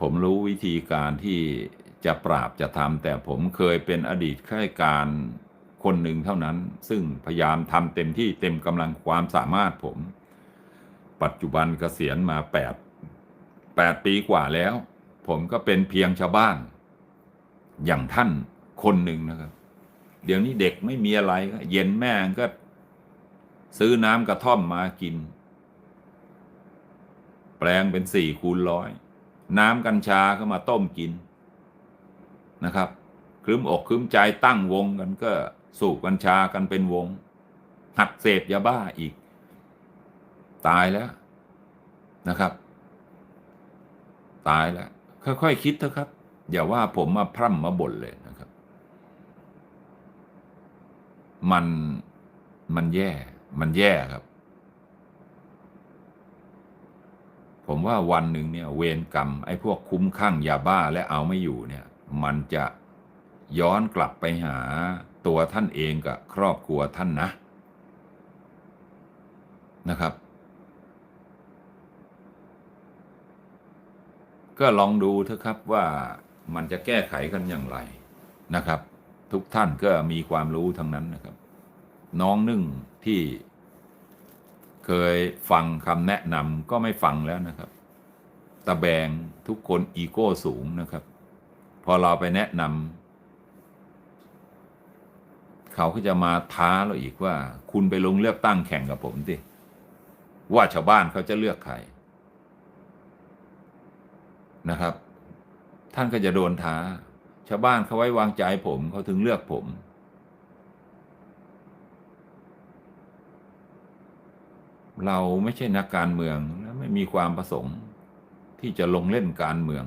ผมรู้วิธีการที่จะปราบจะทำแต่ผมเคยเป็นอดีตข้าราชการคนหนึ่งเท่านั้น ซึ่งพยายามทำเต็มที่เต็มกำลังความสามารถผม ปัจจุบันเกษียณมาแปดแปดปีกว่าแล้ว ผมก็เป็นเพียงชาวบ้าน อย่างท่านคนหนึ่งนะครับ เดี๋ยวนี้เด็กไม่มีอะไร เย็นแม่ก็ซื้อน้ำกระท่อมมากิน แปลงเป็นสี่คูณร้อย น้ำกัญชาก็มาต้มกินนะครับครึ้มอกครึ้มใจตั้งวงกันก็สูบกัญชากันเป็นวง หัดเสพยาบ้าอีก ตายแล้วนะครับ ตายแล้ว ค่อยๆคคิดเถอะครับ อย่าว่าผมมาพร่ำมาบ่นเลยนะครับ มันมันแย่ มันแย่ครับ ผมว่าวันหนึ่งเนี่ยเวรกรรมไอ้พวกคุ้มข้างยาบ้าและเอาไม่อยู่เนี่ย มันจะย้อนกลับไปหาตัวท่านเองกับครอบครัวท่านนะนะครับ ก็ลองดูเถอะครับว่ามันจะแก้ไขกันอย่างไรนะครับ ทุกท่านก็มีความรู้ทั้งนั้นนะครับ น้องนึ่งที่ เคยฟังคำแนะนำก็ไม่ฟังแล้วนะครับ ตะแบงทุกคนอีโก้สูงนะครับ พอเราไปแนะนำเขาก็จะมาท้าเราอีกว่า คุณไปลงเลือกตั้งแข่งกับผมสิว่าชาวบ้านเขาจะเลือกใครนะครับ ท่านก็จะโดนท้า ชาวบ้านเขาไว้วางใจผมเขาถึงเลือกผม เราไม่ใช่นักการเมืองและไม่มีความประสงค์ที่จะลงเล่นการเมือง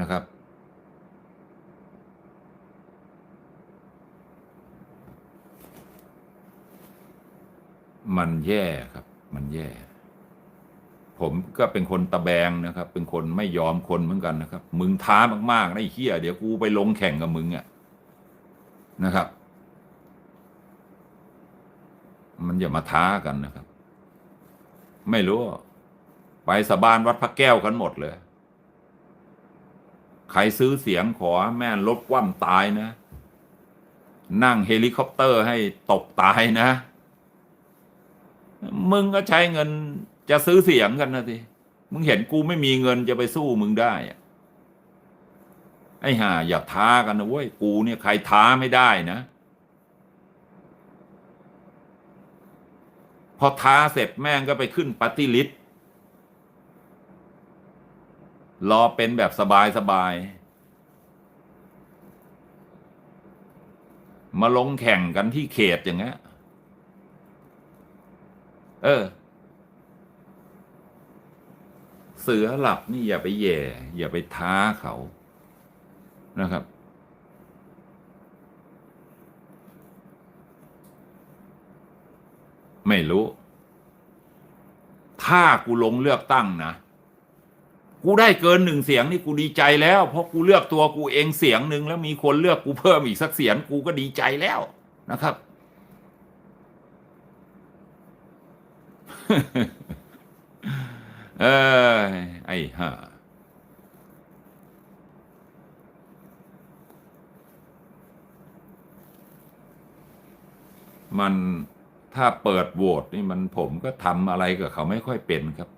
นะครับ มันแย่ครับ มันแย่ ผมก็เป็นคนตะแบงนะครับ เป็นคนไม่ยอมคนเหมือนกันนะครับ มึงท้ามากๆนะไอ้เหี้ยเดี๋ยวกูไปลงแข่งกับมึงอะนะครับ มันอย่ามาท้ากันนะครับ ไม่รู้ ไปสบานวัดพระแก้วกันหมดเลย ใครซื้อเสียงขอแม่ลบว่ำตายนะ นั่งเฮลิคอปเตอร์ให้ตกตายนะ มึงก็ใช้เงินจะซื้อเสียงกันนะทีมึงเห็นกูไม่มีเงินจะไปสู้มึงได้ไอ้ห่าอย่าท้ากันนะเว้ย กูเนี่ยใครท้าไม่ได้นะ พอท้าเสร็จแม่งก็ไปขึ้นปฏิลิตรอเป็นแบบสบายสบาย มาลงแข่งกันที่เขตอย่างเงี้ย เออ เสือหลับนี่อย่าไปแย่ อย่าไปท้าเขานะครับ ไม่รู้ ถ้ากูลงเลือกตั้งนะ กูได้เกินหนึ่งเสียงนี่กูดีใจแล้ว เพราะกูเลือกตัวกูเองเสียงหนึ่งแล้วมีคนเลือกกูเพิ่มอีกสักเสียงกูก็ดีใจแล้วนะครับ เออไอ้ห่ามัน ถ้าเปิดโหวตนี่มันผมก็ทำอะไรกับเขาไม่ค่อยเป็นครับ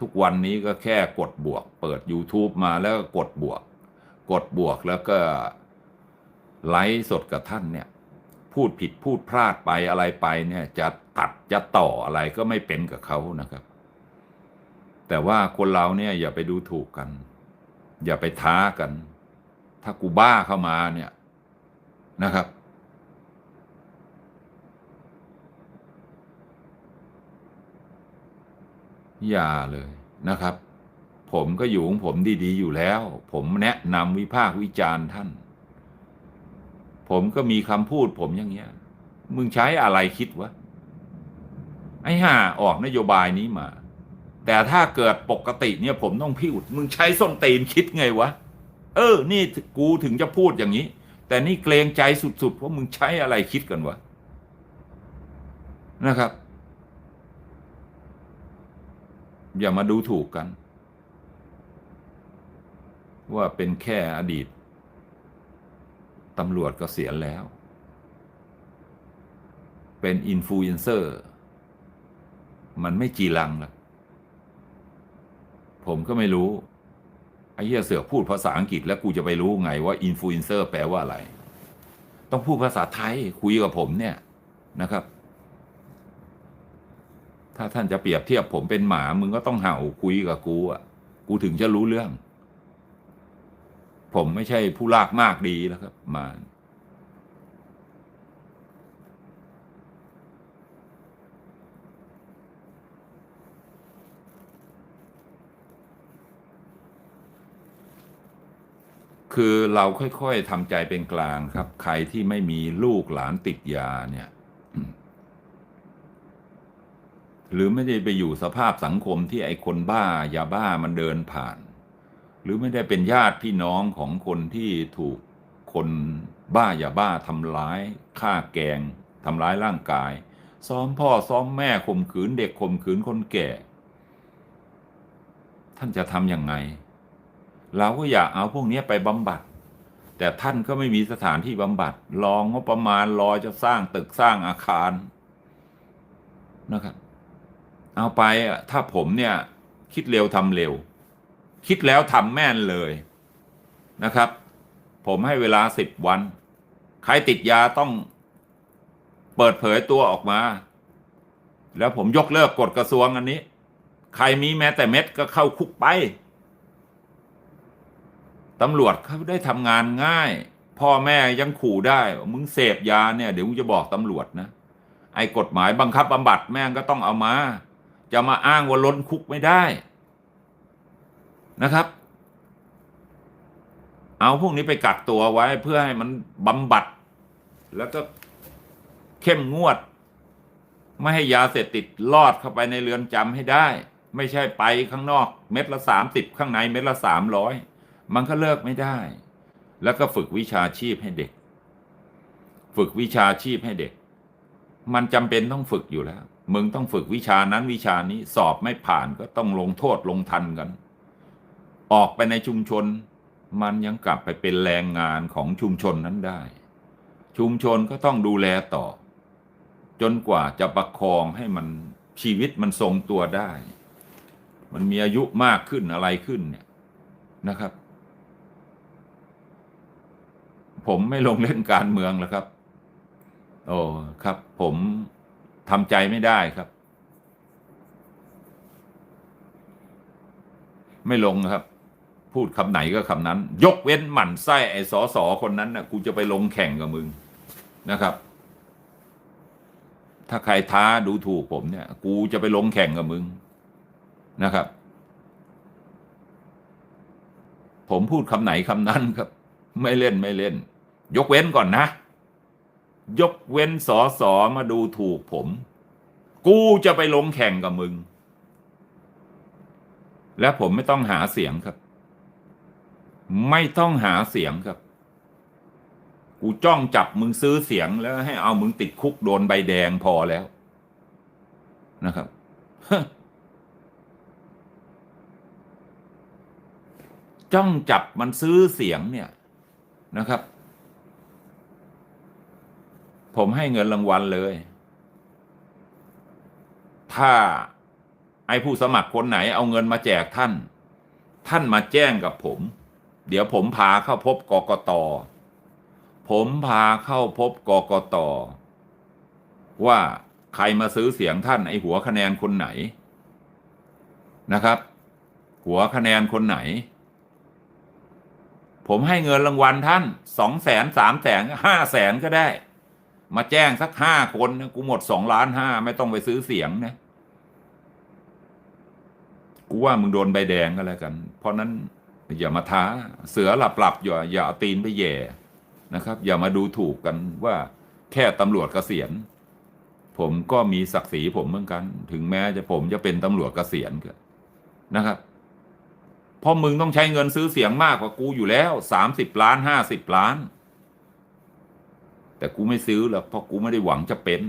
ทุกวันนี้ก็แค่กดบวก เปิด YouTube มาแล้วก็กดบวก กดบวกแล้วก็ไลฟ์สดกับท่านเนี่ย พูดผิดพูดพลาดไปอะไรไปเนี่ย จะตัดจะต่ออะไรก็ไม่เป็นกับเขานะครับ แต่ว่าคนเราเนี่ยอย่าไปดูถูกกัน อย่าไปท้ากัน ถ้ากูบ้าเข้ามาเนี่ยนะครับ อย่าเลยนะครับ ผมก็อยู่ของผมดีๆอยู่แล้ว ผมแนะนำวิพากษ์วิจารณ์ท่าน ผมก็มีคำพูดผมอย่างเงี้ย มึงใช้อะไรคิดวะ ไอ้ห่าออกนโยบายนี้มา แต่ถ้าเกิดปกติเนี่ย ผมต้องพิวมึงใช้ส้นตีนคิดไงวะ เออ นี่กูถึงจะพูดอย่างนี้ แต่นี่เกรงใจสุดๆว่ามึงใช้อะไรคิดกันวะนะครับ อย่ามาดูถูกกัน ว่าเป็นแค่อดีตตำรวจกเกษียณแล้ว เป็นอินฟลูเอนเซอร์ มันไม่จีรังละผมก็ไม่รู้ ไอ้เหี้ยเสือกพูดภาษาอังกฤษแล้วกูจะไปรู้ไงว่าอินฟลูเอนเซอร์แปลว่าอะไร ต้องพูดภาษาไทยคุยกับผมเนี่ยนะครับ ถ้าท่านจะเปรียบเทียบผมเป็นหมา มึงก็ต้องเห่าคุยกับกูอะ กูถึงจะรู้เรื่อง ผมไม่ใช่ผู้ลากมากดีแล้วครับ มาคือเราค่อยๆทำใจเป็นกลางครับ ใครที่ไม่มีลูกหลานติดยาเนี่ย หรือไม่ได้ไปอยู่สภาพสังคมที่ไอ้คนบ้ายาบ้ามันเดินผ่าน หรือไม่ได้เป็นญาติพี่น้องของคนที่ถูกคนบ้ายาบ้าทำร้ายฆ่าแกงทำร้ายร่างกาย ซ้อมพ่อซ้อมแม่ข่มขืนเด็กข่มขืนคนแก่ ท่านจะทำยังไง เราก็อยากเอาพวกนี้ไปบำบัด แต่ท่านก็ไม่มีสถานที่บำบัดรองงบประมาณรอจะสร้างตึกสร้างอาคารนะครับ เอาไปถ้าผมเนี่ยคิดเร็วทำเร็ว คิดแล้วทำแม่นเลยนะครับ ผมให้เวลาสิบวัน ใครติดยาต้องเปิดเผยตัวออกมา แล้วผมยกเลิกกฎกระทรวงอันนี้ ใครมีแม้แต่เม็ดก็เข้าคุกไปตำรวจเขาได้ทำงานง่าย พ่อแม่ยังขู่ได้ มึงเสพยาเนี่ยเดี๋ยวกูจะบอกตำรวจนะ ไอ้กฎหมายบังคับบำบัดแม่งก็ต้องเอามา จะมาอ้างว่าล้นคุกไม่ได้นะครับ เอาพวกนี้ไปกักตัวไว้เพื่อให้มันบำบัด แล้วก็เข้มงวด ไม่ให้ยาเสพติดลอดเข้าไปในเรือนจำให้ได้ ไม่ใช่ไปข้างนอกเม็ดละสามสิบข้างในเม็ดละสามร้อยมันก็เลิกไม่ได้ แล้วก็ฝึกวิชาชีพให้เด็ก ฝึกวิชาชีพให้เด็ก มันจำเป็นต้องฝึกอยู่แล้ว มึงต้องฝึกวิชานั้นวิชานี้สอบไม่ผ่านก็ต้องลงโทษลงทันกัน ออกไปในชุมชน มันยังกลับไปเป็นแรงงานของชุมชนนั้นได้ ชุมชนก็ต้องดูแลต่อ จนกว่าจะประคองให้มันชีวิตมันทรงตัวได้ มันมีอายุมากขึ้นอะไรขึ้นเนี่ยนะครับ ผมไม่ลงเล่นการเมืองแล้วครับ โอ้ครับผม ทำใจไม่ได้ครับ ไม่ลงครับ พูดคำไหนก็คำนั้น ยกเว้นหมั่นไส้ไอ้สอสอคนนั้นนะกูจะไปลงแข่งกับมึงนะครับ ถ้าใครท้าดูถูกผมเนี่ย กูจะไปลงแข่งกับมึงนะครับ ผมพูดคำไหนคำนั้นครับ ไม่เล่นไม่เล่น ยกเว้นก่อนนะ ยกเว้นสอสอมาดูถูกผม กูจะไปลงแข่งกับมึง และผมไม่ต้องหาเสียงครับ ไม่ต้องหาเสียงครับ กูจ้องจับมึงซื้อเสียงแล้วให้เอามึงติดคุกโดนใบแดงพอแล้วนะครับจ้องจับมันซื้อเสียงเนี่ยนะครับ ผมให้เงินรางวัลเลย ถ้าไอ้ผู้สมัครคนไหนเอาเงินมาแจกท่าน ท่านมาแจ้งกับผม เดี๋ยวผมพาเข้าพบกกต ผมพาเข้าพบกกต ว่าใครมาซื้อเสียงท่านไอ้หัวคะแนนคนไหนนะครับ หัวคะแนนคนไหน ผมให้เงินรางวัลท่านสองแสนสามแสนห้าแสนก็ได้ มาแจ้งสักห้าคนนะกูหมดสองล้านห้าไม่ต้องไปซื้อเสียงนะกูว่ามึงโดนใบแดงก็แล้วกัน เพราะนั้นอย่ามาท้า เสือหลับหลับอย่าอย่าเอาตีนไปแย่นะครับ อย่ามาดูถูกกันว่าแค่ตำรวจเกษียณผมก็มีศักดิ์ศรีผมเหมือนกัน ถึงแม้จะผมจะเป็นตำรวจเกษียณก็นะครับเพราะมึงต้องใช้เงินซื้อเสียงมากกว่ากูอยู่แล้วสามสิบล้านห้าสิบล้าน แต่กูไม่ซื้อหรอกเพราะกูไม่ได้หวังจะเป็น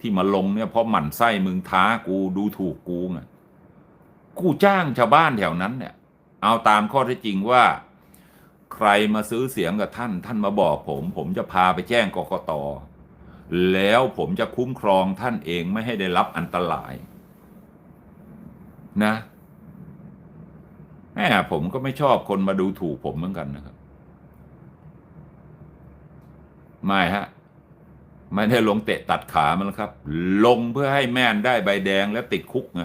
ที่มาลงเนี่ยเพราะหมั่นไส้มึงท้ากูดูถูกกูไงกูจ้างชาวบ้านแถวนั้นเนี่ย เอาตามข้อเท็จจริงว่า ใครมาซื้อเสียงกับท่าน ท่านมาบอกผม ผมจะพาไปแจ้งกกตแล้วผมจะคุ้มครองท่านเองไม่ให้ได้รับอันตราย นะแม่ผมก็ไม่ชอบคนมาดูถูกผมเหมือนกันนะครับ ไม่ฮะ ไม่ได้ลงเตะตัดขามันล้วครับ ลงเพื่อให้แม่นได้ใบแดงและติดคุกไง